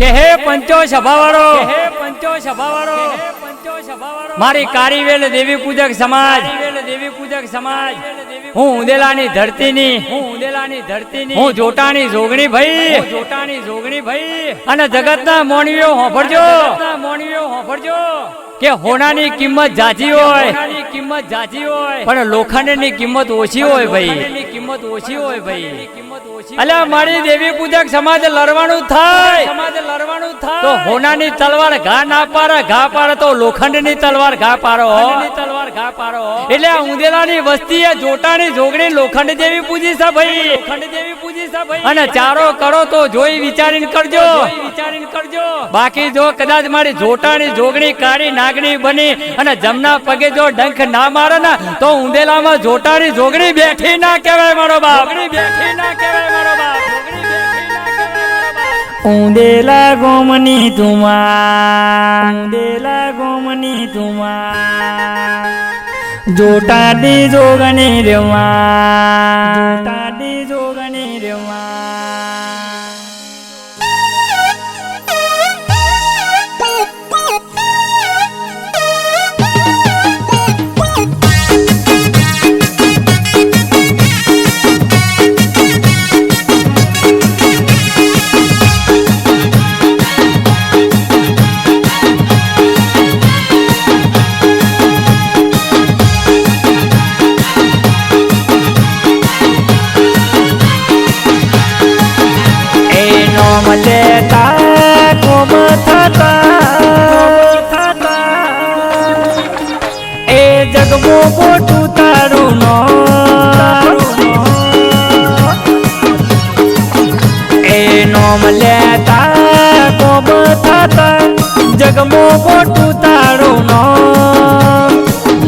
કે હે પંચો સભાવાળો? હે પંચો સભાવાળો? પંચો સભાવાળો? મારી કારીવેલ દેવી પૂજક સમાજ દેવી પૂજક સમાજ હું ઉદેલાની ધરતીની હું ઉદેલાની ધરતીની હું જોટાની જોગણી ભાઈ જોટાની જોગણી ભાઈ. અને જગતના મોણવીઓ હોભળજો. મોણવીઓ હોભળજો. કે હોનાની કિંમત જાજી હોય. કિંમત જાજી હોય. પણ લોખંડની કિંમત ઓછી હોય ભાઈ. કિંમત ઓછી હોય ભાઈ. કિંમત ઓછી અલ્યા મારી દેવી પૂજક સમાજ લડવાનું થાય. સમાજ લડવાનું તો હોનાની તલવાર ઘા ના પારે ઘા પારે તો લોખંડની તલવાર ઘા પારો તલવાર ઘા પારો એટલે ઉંદેલાની વસ્તી એ જોટાની જોગણી લોખંડ જેવી પૂજી છે ભાઈ. લોખંડ જેવી પૂજી છે ભાઈ. અને ચારો કરો તો જોઈ વિચારીને કરજો. વિચારીને કરજો. બાકી જો કદાચ મારી જોટાની જોગણી કાળી નાગણી બની અને જમના પગે જો ડંખ ના મારે ને તો ઉંદેલામાં જોટાની જોગણી બેઠી ના કહેવાય મારો બાપ. બેઠી ના કહેવાય મારો બાપ. ઉંદેલા ગોમની તુમા ઉંદેલા ગોમની તુમા જોટાડી જોગની રેવા.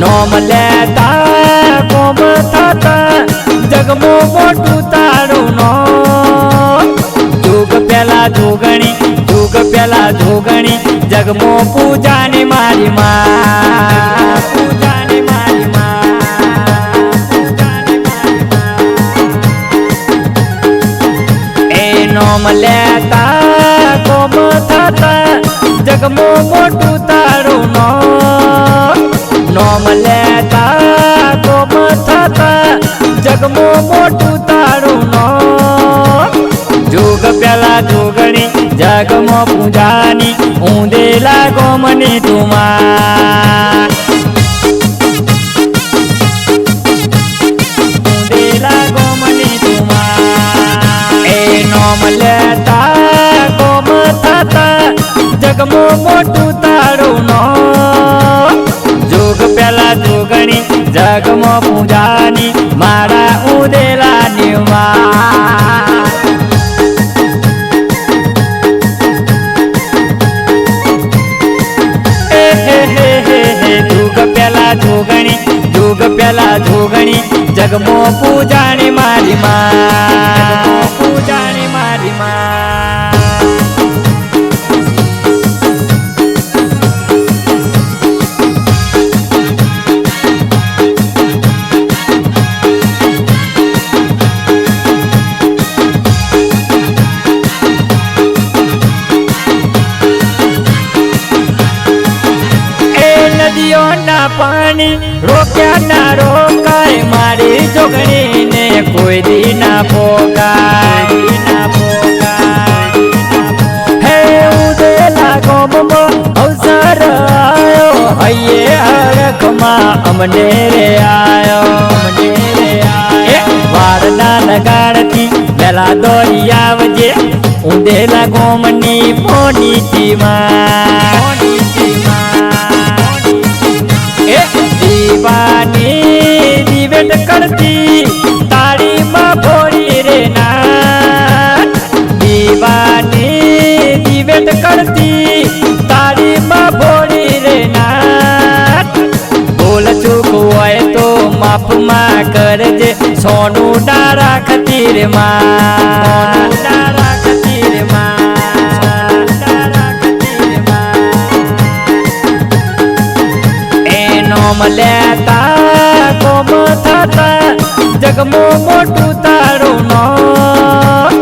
નોમ લેતા કોમ થતા, જગમો મોટું તારું નો જુગ પેલા જોગણી, જુગ પેલા જોગણી, જગમો પૂજાની મારી માં પૂજાની મારી માં. એ નોમ લેતા કોમ થતા, જગમો મોટું જોગણી જગમો પૂજાની ઊંધેલા ગોમની તુમા ઊંદેલા ગોમની તુમા એ નોમ લેતા ગોમ થતા જગમો મોટું તારું નો જોગ પેલા જોગણી જગમો પૂજાની પેલા જોગણી જગમો પૂજાણી મારી માં. પાણી રોક્યા ના રોકાય. મારી જોગણીને કોઈ દી ના પોકાય. ના હે ઉદેલા ગોમમો, અવસર આયો. હૈયે હરખમાં અમને રે આયો. અમને રે આયો વારના લગાડતી વેલા દોરી આવજે. ઉંદેલા ગોમની મોની ટીમાં કરતી તાળીમાં ભોળી રે ના. દીવાની દિવેટ કરતી તાળીમાં ભોળી રે ના. ભૂલ ચૂક હોય તો માફમાં કરજે, સોનું ડારા ખતીરમાં. ડારા ખતીરમાં ડારા જગમો મોટું તારું નોમ.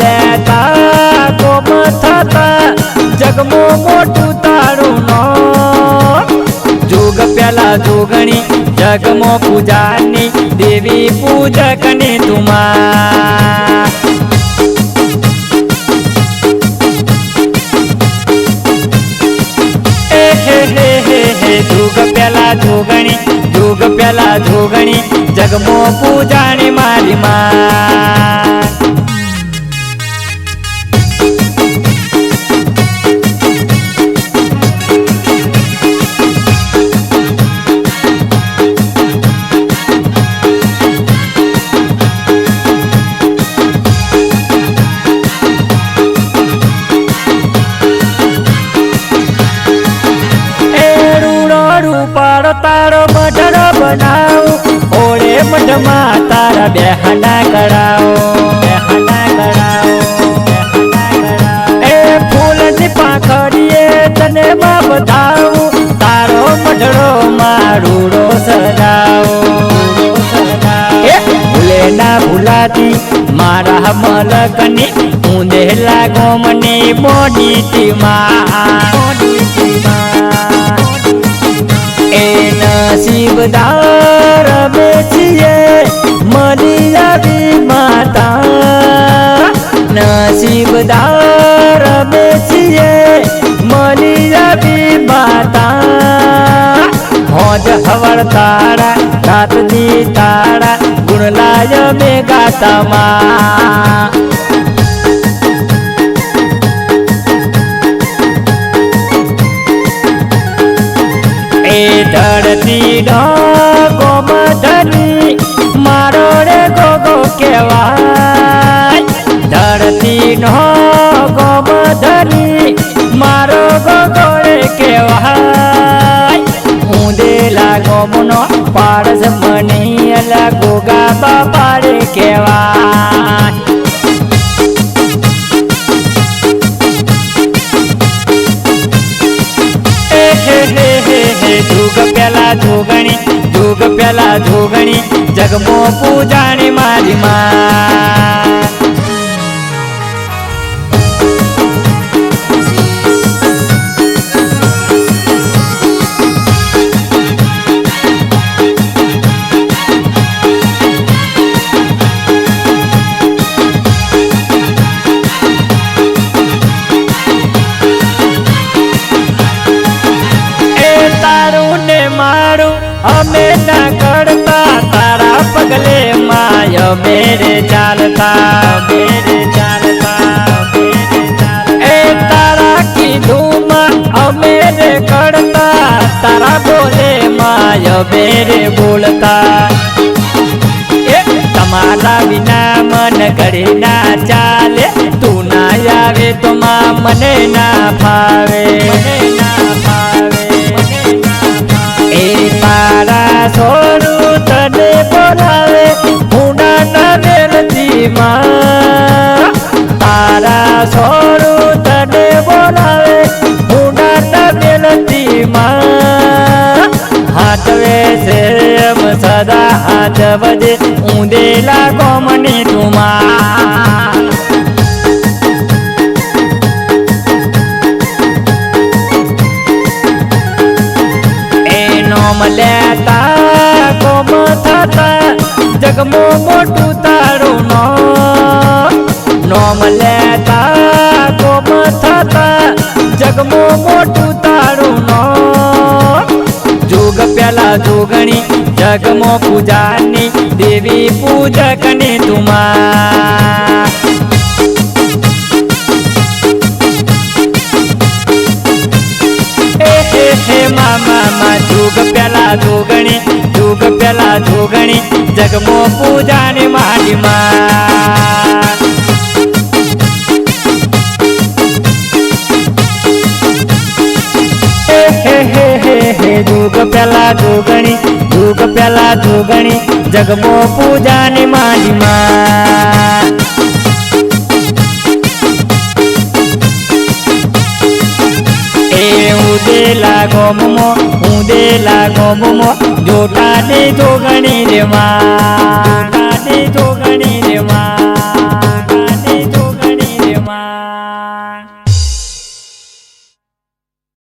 લેતા કોમ થતા જગમો મોટું તારું નોમ. જોગ પેલા જોગણી, જગમો પૂજાની, દેવી પૂજકની તુમા હે હે હે, જોગ પેલા જોગણી, જોગ પેલા જોગણી જગમો પૂજાણી મારી માં. તારો તારા બેહાના કરાવો કરાવો બેહાના કરાવો એ ફૂલની પાંખડીએ તને માં બધાવું, તારો મઢડો મારૂડો મારા મલકની ઊંધેલા ગોમની મોડી માં એ નસીબદાર નસીબદાર બેસીએ મની આવી માતા હોજ હવળ તારા રાત દી તારા ગુણલાય મે ગાતામાં એ ધરતી ગોમધની કહેવાય ઊંધેલા ગોમનો પારસ મની અલા ગોગા બાપા રે કહેવાય ધુગ પેલા ધોગણી ધુગ પેલા ધોગણી જગમો પૂજાણી મારી માં. મારું. અમે ના કરતા તારા પગલે માય મેરે ચાલતા. મેરે ચાલતા એ તારા કીધું અમે રે કરતા. તારા બોલે માય મેરે બોલતા. તમારા વિના મન કરે ના ચાલે. તું ના આવે તો મને ના ફાવે. મને ના બોલાવે ઉના ના વેલતી માં તારા સોનું તને બોલાવે ઉના ના વેલતી માં હાથવે એમ સદા હાથ વધે, ઊંધેલા ગોમની તુમા જગમો મોટું તારું નામ. લેતા કોમ થતા જગમો મોટું તારું નામ. જોગ પેલા જોગણી, જગમો પૂજાની દેવી પૂજકની તુમા મામા જોગ પેલા જોગણી, જોગ પેલા જોગણી, જગમો પૂજાની મારી માં જોગ પેલા જોગણી, જોગ પેલા જોગણી, જગમો પૂજાની મારી માં દેલા ગોમમો હું દેલા ગોમમો જોટા દે જોગણી રે માં જોટા